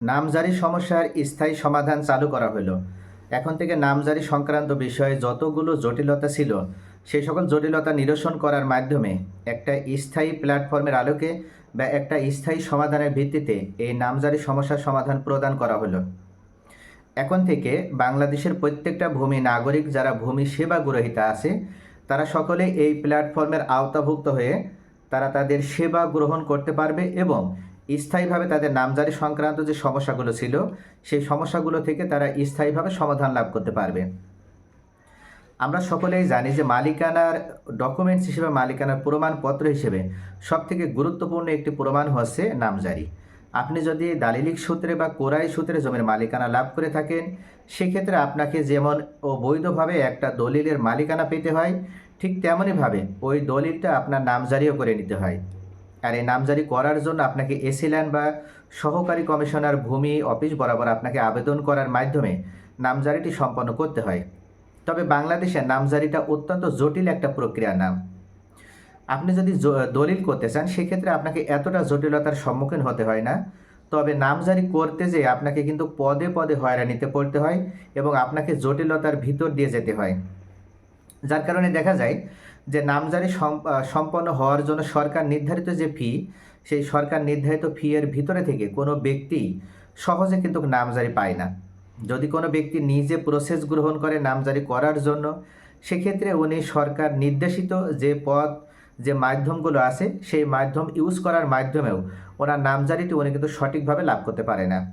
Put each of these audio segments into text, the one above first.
নামজারি সমস্যার স্থায়ী সমাধান চালু করা হলো। এখন থেকে নামজারি সংক্রান্ত বিষয়ে যতগুলো জটিলতা ছিল সেই সকল জটিলতা নিরসন করার মাধ্যমে একটা স্থায়ী প্ল্যাটফর্মের আলোকে বা একটা স্থায়ী সমাধানের ভিত্তিতে এই নামজারি সমস্যার সমাধান প্রদান করা হলো। এখন থেকে বাংলাদেশের প্রত্যেকটা ভূমি নাগরিক যারা ভূমি সেবা গ্রহীতা আছে, তারা সকলে এই প্ল্যাটফর্মের আওতাভুক্ত হয়ে তারা তাদের সেবা গ্রহণ করতে পারবে এবং স্থায়ীভাবে তাদের নামজারি সংক্রান্ত যে সমস্যাগুলো ছিল, সেই সমস্যাগুলো থেকে তারা স্থায়ীভাবে সমাধান লাভ করতে পারবে। আমরা সকলেই জানি যে মালিকানার ডকুমেন্টস হিসেবে মালিকানার প্রমাণপত্র হিসেবে সবথেকে গুরুত্বপূর্ণ একটি প্রমাণ হচ্ছে নামজারি। আপনি যদি দালিলিক সূত্রে বা কোরাই সূত্রে জমির মালিকানা লাভ করে থাকেন, সেক্ষেত্রে আপনাকে যেমন ও বৈধভাবে একটা দলিলের মালিকানা পেতে হয়, ঠিক তেমনইভাবে ওই দলিলটা আপনার নামজারিও করে নিতে হয়। আর এই নামজারি করার জন্য আপনাকে এসিল্যান্ড বা সহকারী কমিশনার ভূমি, অফিস বরাবর আপনাকে আবেদন করার মাধ্যমে নামজারিটি সম্পন্ন করতে হয়। তবে বাংলাদেশে নামজারিটা অত্যন্ত জটিল একটা প্রক্রিয়ার নাম। আপনি যদি দলিল করতে চান, সেক্ষেত্রে আপনাকে এতটা জটিলতার সম্মুখীন হতে হয় না। তবে নামজারি করতে যেয়ে আপনাকে কিন্তু পদে পদে হয়রানিতে পড়তে হয় এবং আপনাকে জটিলতার ভিতর দিয়ে যেতে হয়। যার কারণে দেখা যায় যে নামজারি সম- সম্পন্ন হওয়ার জন্য সরকার নির্ধারিত যে ফি সেই সরকার নির্ধারিত ফি এর ভিতরে থেকে কোনো ব্যক্তি সহজে কিন্তু নামজারি পায় না। যদি কোনো ব্যক্তি নিজে প্রসেস গ্রহণ করে নামজারি করার জন্য, সেক্ষেত্রে উনি সরকার নির্দেশিত যে পদ, যে মাধ্যমগুলো আছে, সেই মাধ্যম ইউজ করার মাধ্যমেও ওনার নামজারিটি উনি কিন্তু সঠিকভাবে লাভ করতে পারে না।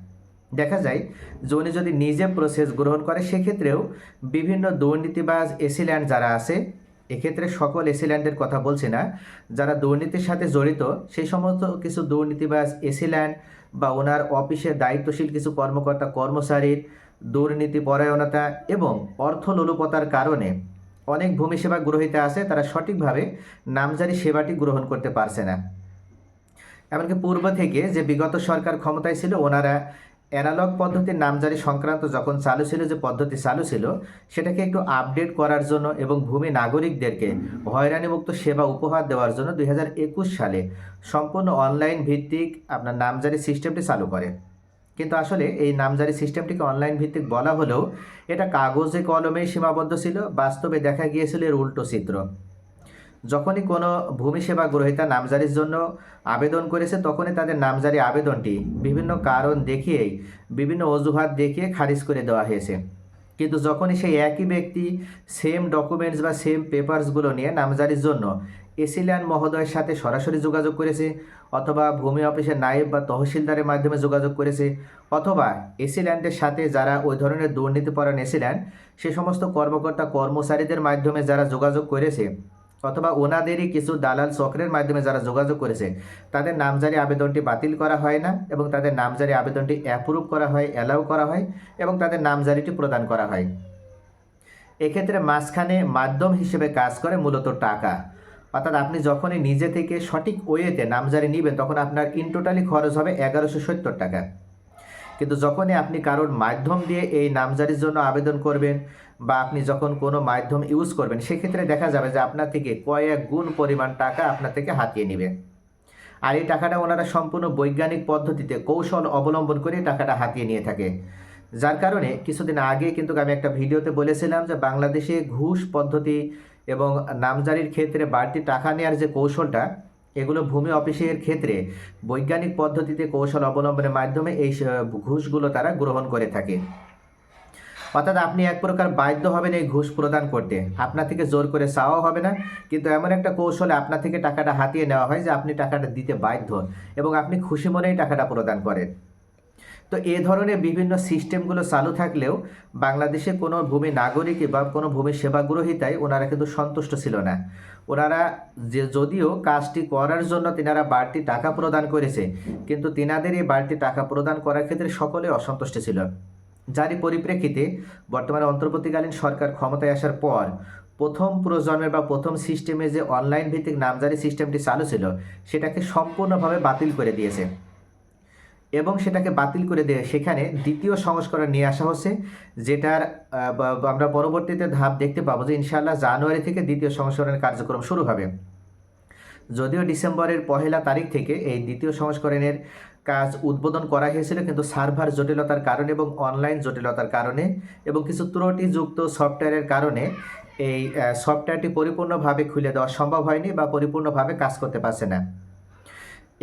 দেখা যায় যে উনি যদি নিজে প্রসেস গ্রহণ করে, সেক্ষেত্রেও বিভিন্ন দুর্নীতিবাজ এসিল্যান্ড যারা আছে এক্ষেত্রে সকল এসিল্যান্ডের কথা বলছি না। যারা দুর্নীতির সাথে জড়িত, সেই সমস্ত কিছু দুর্নীতিবাজ এসিল্যান্ড বা ওনার অফিসে দায়িত্বশীল কিছু কর্মকর্তা, কর্মচারীর দুর্নীতি পরায়ণতা এবং অর্থ লোলুপতার কারণে অনেক ভূমি সেবা গ্রহীতা আছে, তারা সঠিকভাবে নামজারি সেবাটি গ্রহণ করতে পারছে না। এমনকি পূর্ব থেকে যে বিগত সরকার ক্ষমতায় ছিল, ওনারা অ্যানালগ পদ্ধতির নামজারি সংক্রান্ত যখন চালু ছিল যে পদ্ধতি চালু ছিল, সেটাকে একটু আপডেট করার জন্য এবং ভূমি নাগরিকদেরকে হয়রানিমুক্ত সেবা উপহার দেওয়ার জন্য দুই হাজার একুশ সালে সম্পূর্ণ অনলাইন ভিত্তিক আপনার নামজারি সিস্টেমটি চালু করে। কিন্তু আসলে এই নামজারি সিস্টেমটিকে অনলাইন ভিত্তিক বলা হলেও এটা কাগজে কলমেই সীমাবদ্ধ ছিল, বাস্তবে দেখা গিয়েছিল এর উল্টো চিত্র। যখনই কোনো ভূমি সেবা গ্রহীতা নামজারির জন্য আবেদন করেছে, তখনই তাদের নামজারি আবেদনটি বিভিন্ন কারণ দেখিয়েই, বিভিন্ন অজুহাত দেখিয়ে খারিজ করে দেওয়া হয়েছে। কিন্তু যখনই সেই একই ব্যক্তি সেম ডকুমেন্টস বা সেম পেপারসগুলো নিয়ে নামজারির জন্য এসিল্যান্ড মহোদয়ের সাথে সরাসরি যোগাযোগ করেছে, অথবা ভূমি অফিসের নায়েব বা তহসিলদারের মাধ্যমে যোগাযোগ করেছে, অথবা এসিল্যান্ডের সাথে যারা ওই ধরনের দুর্নীতিপরায়ণ এসিল্যান্ড সে সমস্ত কর্মকর্তা কর্মচারীদের মাধ্যমে যারা যোগাযোগ করেছে অথবা ওনাদেরই কিছু দালাল চক্রের মাধ্যমে যারা যোগাযোগ করেছে, তাদের নামজারি আবেদনটি বাতিল করা হয় না এবং তাদের নামজারি আবেদনটি অ্যাপ্রুভ করা হয় অ্যালাউ করা হয় এবং তাদের নামজারিটি প্রদান করা হয়। এক্ষেত্রে মাঝখানে মাধ্যম হিসেবে কাজ করে মূলত টাকা। অর্থাৎ আপনি যখনই নিজে থেকে সঠিক ওয়েতে নামজারি নেবেন, তখন আপনার ইন টোটালি খরচ হবে এগারোশো সত্তর টাকা। কিন্তু যখনই আপনি কারোর মাধ্যম দিয়ে এই নামজারির জন্য আবেদন করবেন বা আপনি যখন কোনো মাধ্যম ইউজ করবেন, সেক্ষেত্রে দেখা যাবে যে আপনার থেকে কয়েক গুণ পরিমাণ টাকা আপনার থেকে হাতিয়ে নেবে। আর এই টাকাটা ওনারা সম্পূর্ণ বৈজ্ঞানিক পদ্ধতিতে, কৌশল অবলম্বন করে টাকাটা হাতিয়ে নিয়ে থাকে। যার কারণে কিছুদিন আগে কিন্তু আমি একটা ভিডিওতে বলেছিলাম যে বাংলাদেশে ঘুষ পদ্ধতি এবং নামজারির ক্ষেত্রে বাড়তি টাকা নেওয়ার যে কৌশলটা, এগুলো ভূমি অফিসের ক্ষেত্রে বৈজ্ঞানিক পদ্ধতিতে কৌশল অবলম্বনের মাধ্যমে এই ঘুষগুলো তারা গ্রহণ করে থাকে। অর্থাৎ আপনি এক প্রকার বাধ্য হবেন এই ঘুষ প্রদান করতে। আপনার থেকে জোর করে চাওয়া হবে না, কিন্তু এমন একটা কৌশলে আপনার থেকে টাকাটা হাতিয়ে নেওয়া হয় যে আপনি টাকাটা দিতে বাধ্য এবং আপনি খুশি মনেই টাকাটা প্রদান করেন। তো এ ধরনের বিভিন্ন সিস্টেমগুলো চালু থাকলেও বাংলাদেশে কোনো ভূমি নাগরিক বা কোনো ভূমি সেবা গ্রহীতায় ওনারা কিন্তু সন্তুষ্ট ছিল না। ওনারা যে যদিও কাজটি করার জন্য তিনারা বাড়তি টাকা প্রদান করেছে, কিন্তু তিনাদের এই বাড়তি টাকা প্রদান করার ক্ষেত্রে সকলে অসন্তুষ্ট ছিল। যারই পরিপ্রেক্ষিতে বর্তমানে অন্তর্বর্তীকালীন সরকার ক্ষমতায় আসার পর প্রথম প্রজন্মের বা প্রথম সিস্টেমে যে অনলাইন ভিত্তিক নামজারি সিস্টেমটি চালু ছিল, সেটাকে সম্পূর্ণভাবে বাতিল করে দিয়েছে। এবং সেটাকে বাতিল করে দিয়ে সেখানে দ্বিতীয় সংস্করণ নিয়ে আসা হচ্ছে, যেটার আমরা পরবর্তীতে ধাপ দেখতে পাবো যে ইনশাআল্লাহ জানুয়ারি থেকে দ্বিতীয় সংস্করণের কার্যক্রম শুরু হবে। যদিও ডিসেম্বরের পহেলা তারিখ থেকে এই দ্বিতীয় সংস্করণের কাজ উদ্বোধন করা হয়েছিল কিন্তু সার্ভার জটিলতার কারণে এবং অনলাইন জটিলতার কারণে এবং কিছু ত্রুটিযুক্ত সফটওয়্যারের কারণে এই সফটওয়্যারটি পরিপূর্ণভাবে খুলে দেওয়া সম্ভব হয়নি বা পরিপূর্ণভাবে কাজ করতে পারছে না।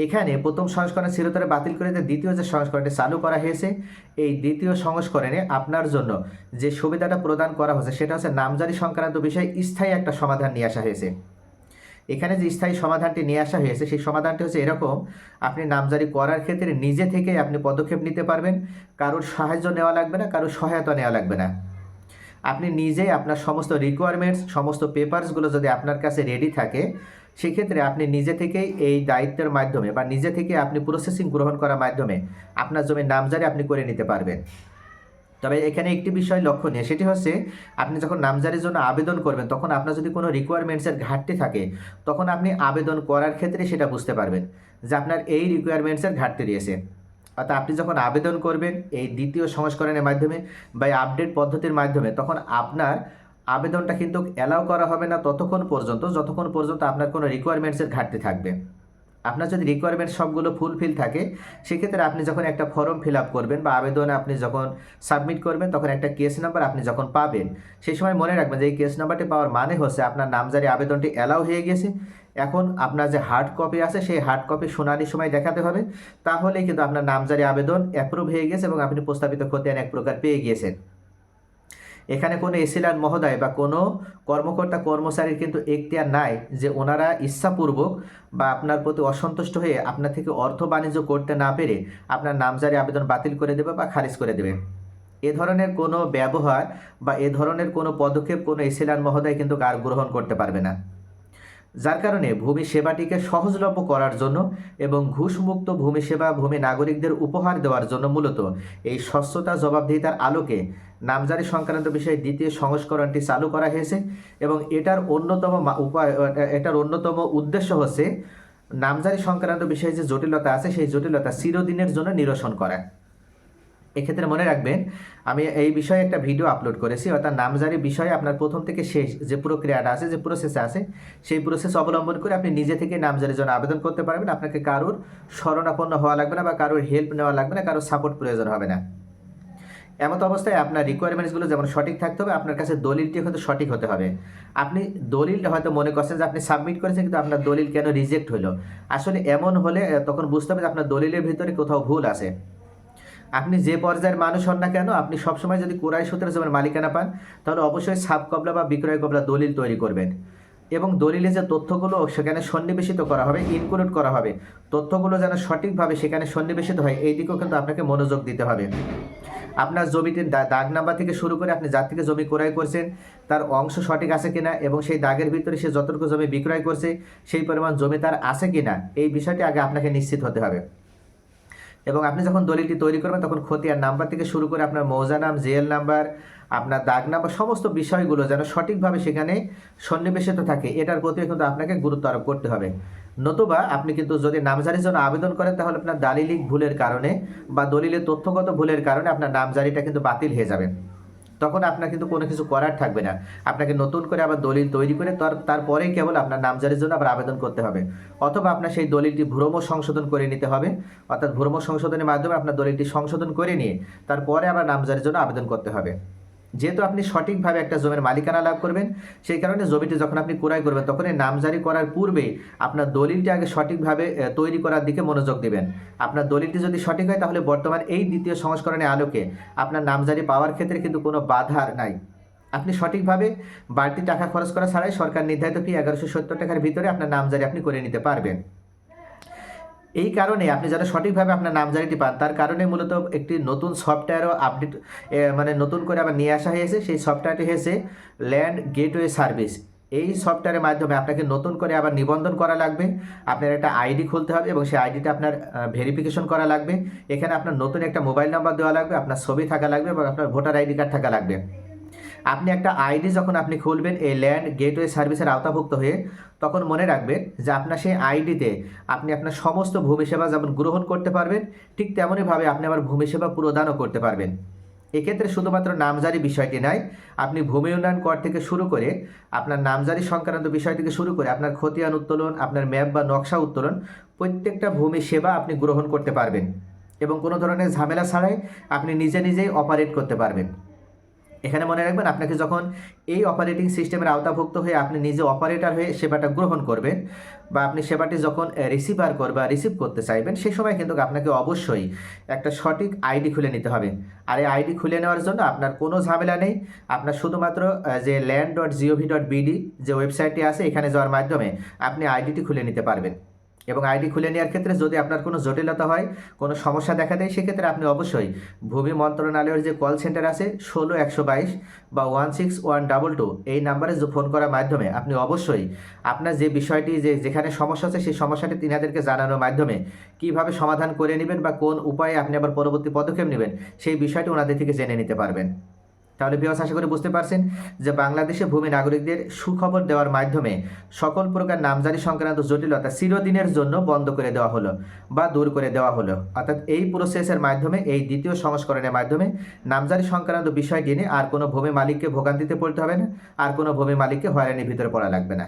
এখানে প্রথম সংস্করণ চিরতরে বাতিল করে দিয়ে দ্বিতীয় যে সংস্করণটি চালু করা হয়েছে, এই দ্বিতীয় সংস্করণে আপনার জন্য যে সুবিধাটা প্রদান করা হয়েছে সেটা হচ্ছে নামজারি সংক্রান্ত বিষয়ে স্থায়ী একটা সমাধান নিয়ে আসা হয়েছে। এখানে যে স্থায়ী সমাধানটি নিয়ে আসা হয়েছে, সেই সমাধানটি হচ্ছে এরকম। আপনি নামজারি করার ক্ষেত্রে নিজে থেকেই আপনি পদক্ষেপ নিতে পারবেন। কারোর সাহায্য নেওয়া লাগবে না, কারোর সহায়তা নেওয়া লাগবে না। আপনি নিজেই আপনার সমস্ত রিকোয়ারমেন্টস সমস্ত পেপারসগুলো যদি আপনার কাছে রেডি থাকে, সেক্ষেত্রে আপনি নিজে থেকেই এই দায়িত্বের মাধ্যমে বা নিজে থেকে আপনি প্রসেসিং গ্রহণ করার মাধ্যমে আপনার জমির নামজারি আপনি করে নিতে পারবেন। তবে এখানে একটি বিষয় লক্ষণীয়, সেটি হচ্ছে আপনি যখন নামজারির জন্য আবেদন করবেন, তখন আপনার যদি কোনো রিকোয়ারমেন্টসের ঘাটতি থাকে, তখন আপনি আবেদন করার ক্ষেত্রে সেটা বুঝতে পারবেন যে আপনার এই রিকোয়ারমেন্টসের ঘাটতি রয়েছে। অর্থাৎ আপনি যখন আবেদন করবেন এই দ্বিতীয় সংস্করণের মাধ্যমে বা আপডেট পদ্ধতির মাধ্যমে, তখন আপনার আবেদনটা কিন্তু অ্যালাউ করা হবে না ততক্ষণ পর্যন্ত, যতক্ষণ পর্যন্ত আপনার কোনো রিকোয়ারমেন্টসের ঘাটতি থাকবে। আপনার যদি রিকোয়ারমেন্ট সবগুলো ফুলফিল থাকে, সেক্ষেত্রে আপনি যখন একটা ফর্ম ফিল আপ করবেন বা আবেদন আপনি যখন সাবমিট করবেন, তখন একটা কেস নাম্বার আপনি যখন পাবেন, সেই সময় মনে রাখবেন যে এই কেস নাম্বারটি পাওয়ার মানে হচ্ছে আপনার নামজারি আবেদনটি অ্যালাউ হয়ে গেছে। এখন আপনার যে হার্ড কপি আছে, সেই হার্ড কপি শুনানির সময় দেখাতে হবে। তাহলেই কিন্তু আপনার নামজারি আবেদন অ্যাপ্রুভ হয়ে গেছে এবং আপনি প্রস্তাবিত খতিয়ান এক প্রকার পেয়ে গিয়েছেন। এখানে কোনো এসিলার মহোদয় বা কোনো কর্মকর্তা, কর্মচারীর কিন্তু এখতিয়ার নাই যে ওনারা ইচ্ছাপূর্বক বা আপনার প্রতি অসন্তুষ্ট হয়ে আপনার থেকে অর্থ বাণিজ্য করতে না পেরে আপনার নামজারি আবেদন বাতিল করে দেবে বা খারিজ করে দেবে। এ ধরনের কোনো ব্যবহার বা এ ধরনের কোনো পদক্ষেপ কোনো এসিলার মহোদয় কিন্তু কার গ্রহণ করতে পারবে না। যার কারণে ভূমি সেবাটিকে সহজলভ্য করার জন্য এবং ঘুষমুক্ত ভূমি সেবা ভূমি নাগরিকদের উপহার দেওয়ার জন্য মূলত এই স্বচ্ছতা জবাবদিহিতার আলোকে নামজারি সংক্রান্ত বিষয়ে দ্বিতীয় সংস্করণটি চালু করা হয়েছে এবং এটার অন্যতম উপায় এটার অন্যতম উদ্দেশ্য হচ্ছে নামজারি সংক্রান্ত বিষয়ে যে জটিলতা আছে, সেই জটিলতা চিরদিনের জন্য নিরসন করা। এক্ষেত্রে মনে রাখবেন, আমি এই বিষয়ে একটা ভিডিও আপলোড করেছি, অর্থাৎ নামজারি বিষয়ে আপনার প্রথম থেকে শেষ যে প্রক্রিয়াটা আছে, যে প্রসেসে আছে, সেই প্রসেস অবলম্বন করে আপনি নিজে থেকে নামজারির জন্য আবেদন করতে পারবেন। আপনাকে কারোর শরণাপন্ন হওয়া লাগবে না বা কারোর হেল্প নেওয়া লাগবে না, কারোর সাপোর্ট প্রয়োজন হবে না। এমত অবস্থায় আপনার রিকোয়ারমেন্টসগুলো যেমন সঠিক থাকতে হবে, আপনার কাছে দলিলটি হয়তো সঠিক হতে হবে। আপনি দলিলটা হয়তো মনে করছেন যে আপনি সাবমিট করেছেন, কিন্তু আপনার দলিল কেন রিজেক্ট হলো? আসলে এমন হলে তখন বুঝতে হবে যে আপনার দলিলের ভিতরে কোথাও ভুল আছে। আপনি যে পর্যায়ের মানুষ হন না কেন, আপনি সবসময় যদি কোরাই সূত্রে জমির মালিকানা পান, তাহলে অবশ্যই সাব কবলা বা বিক্রয় কবলা দলিল তৈরি করবেন। এবং দলিলে যে তথ্যগুলো সেখানে সন্নিবেশিত করা হবে ইনক্লুড করা হবে, তথ্যগুলো যেন সঠিকভাবে সেখানে সন্নিবেশিত হয়, এই দিকেও কিন্তু আপনাকে মনোযোগ দিতে হবে। আপনার দা- দাগ নাম্বার থেকে শুরু করে আপনি যার থেকে জমি ক্রয় করছেন, তার অংশ সঠিক আছে কিনা এবং সেই দাগের ভিতরে সে যতটুকু জমি বিক্রয় করছে, সেই পরিমাণ জমি তার আছে কিনা, এই বিষয়টি আগে আপনাকে নিশ্চিত হতে হবে। এবং আপনি যখন দলিলটি তৈরি করবেন, তখন খতিয়ার নাম্বার থেকে শুরু করে আপনার মৌজা নাম, জেল নাম্বার, আপনার দাগ নাম্বার, সমস্ত বিষয়গুলো যেন সঠিকভাবে সেখানে সন্নিবেশিত থাকে, এটার প্রতিও কিন্তু আপনাকে গুরুত্ব আরোপ করতে হবে। নতুবা আপনি কিন্তু যদি নামজারির জন্য আবেদন করেন, তাহলে আপনার দালিলিক ভুলের কারণে বা দলিলের তথ্যগত ভুলের কারণে আপনার নামজারিটা কিন্তু বাতিল হয়ে যাবে। তখন আপনার কিন্তু কোনো কিছু করার থাকবে না। আপনাকে নতুন করে আবার দলিল তৈরি করে তার, তারপরেই কেবল আপনার নামজারির জন্য আবার আবেদন করতে হবে। অথবা আপনার সেই দলিলটি ভ্রম সংশোধন করে নিতে হবে। অর্থাৎ ভ্রম সংশোধনের মাধ্যমে আপনার দলিলটি সংশোধন করে নিয়ে তারপরে আবার নামজারির জন্য আবেদন করতে হবে। যেহেতু আপনি সঠিকভাবে একটা জমির মালিকানা লাভ করবেন, সেই কারণে জমিটি যখন আপনি ক্রয় করবেন, তখন এই নামজারি করার পূর্বে আপনার দলিলটি আগে সঠিকভাবে তৈরি করার দিকে মনোযোগ দিবেন। আপনার দলিলটি যদি সঠিক হয়, তাহলে বর্তমান এই দ্বিতীয় সংস্করণের আলোকে আপনার নামজারি পাওয়ার ক্ষেত্রে কিন্তু কোনো বাধা নাই। আপনি সঠিকভাবে বাড়তি টাকা খরচ করা ছাড়াই সরকার নির্ধারিত ফি এগারোশো সত্তর টাকার ভিতরে আপনার নামজারি আপনি করে নিতে পারবেন। এই কারণে আপনি যারা সঠিকভাবে আপনার নামজারিটি পান, তার কারণে মূলত একটি নতুন সফটওয়্যারও আপডেট মানে নতুন করে আবার নিয়ে আসা হয়েছে। সেই সফটওয়্যারটি হয়েছে ল্যান্ড গেটওয়ে সার্ভিস। এই সফটওয়্যারের মাধ্যমে আপনাকে নতুন করে আবার নিবন্ধন করা লাগবে। আপনার একটা আইডি খুলতে হবে এবং সেই আইডিটা আপনার ভেরিফিকেশন করা লাগবে। এখানে আপনার নতুন একটা মোবাইল নাম্বার দেওয়া লাগবে, আপনার ছবি থাকা লাগবে এবং আপনার ভোটার আইডি কার্ড থাকা লাগবে। আপনি একটা আইডি যখন আপনি খুলবেন এই ল্যান্ড গেটওয়ে সার্ভিসের আওতাভুক্ত হয়ে, তখন মনে রাখবেন যে আপনার সেই আইডিতে আপনি আপনার সমস্ত ভূমি সেবা যেমন গ্রহণ করতে পারবেন, ঠিক তেমনইভাবে আপনি আবার ভূমি সেবা প্রদানও করতে পারবেন। এক্ষেত্রে শুধুমাত্র নামজারি বিষয়টি নয় আপনি ভূমি উন্নয়ন কর থেকে শুরু করে, আপনার নামজারি সংক্রান্ত বিষয় থেকে শুরু করে, আপনার খতিয়ান উত্তোলন, আপনার ম্যাপ বা নকশা উত্তোলন, প্রত্যেকটা ভূমি সেবা আপনি গ্রহণ করতে পারবেন এবং কোনো ধরনের ঝামেলা ছাড়াই আপনি নিজে নিজেই অপারেট করতে পারবেন। এখানে মনে রাখবেন আপনাকে যখন এই অপারেটিং সিস্টেমের আওতাভুক্ত হয়ে আপনি নিজে অপারেটর হয়ে সেবাটা গ্রহণ করবেন বা আপনি সেবাটি যখন রিসিভার করবে রিসিভ করতে চাইবেন, সেই সময় কিন্তু আপনাকে অবশ্যই একটা সঠিক আইডি খুলে নিতে হবে। আর এই আইডি খুলে নেওয়ার জন্য আপনার কোনো ঝামেলা নেই। আপনার শুধুমাত্র যে land dot G O V dot B D যে ওয়েবসাইটটি আছে, এখানে যাওয়ার মাধ্যমে আপনি আইডিটি খুলে নিতে পারবেন। এবং আইডি খুলে নেওয়ার ক্ষেত্রে যদি আপনার কোনো জটিলতা হয়, কোনো সমস্যা দেখা দেয়, সেক্ষেত্রে আপনি অবশ্যই ভূমি মন্ত্রণালয়ের যে কল সেন্টার আছে, ষোলো একশো বাইশ বা one six one double two এই নাম্বারে ফোন করার মাধ্যমে আপনি অবশ্যই আপনার যে বিষয়টি যে যেখানে সমস্যা আছে, সেই সমস্যাটি তিনাদেরকে জানানোর মাধ্যমে কীভাবে সমাধান করে নেবেন বা কোন উপায়ে আপনি আবার পরবর্তী পদক্ষেপ নেবেন, সেই বিষয়টি ওনাদের থেকে জেনে নিতে পারবেন। তাহলে বিয়াস আশা করে বুঝতে পারছেন যে বাংলাদেশে ভূমি নাগরিকদের সুখবর দেওয়ার মাধ্যমে সকল প্রকার নামজারি সংক্রান্ত জটিলতা চিরদিনের জন্য বন্ধ করে দেওয়া হলো বা দূর করে দেওয়া হলো। অর্থাৎ এই প্রসেসের মাধ্যমে, এই দ্বিতীয় সংস্করণের মাধ্যমে নামজারি সংক্রান্ত বিষয়টি নিয়ে আর কোনো ভূমি মালিককে ভোগান্তিতে পড়তে হবে না, আর কোনো ভূমি মালিককে হয়রানির ভিতরে পড়া লাগবে না।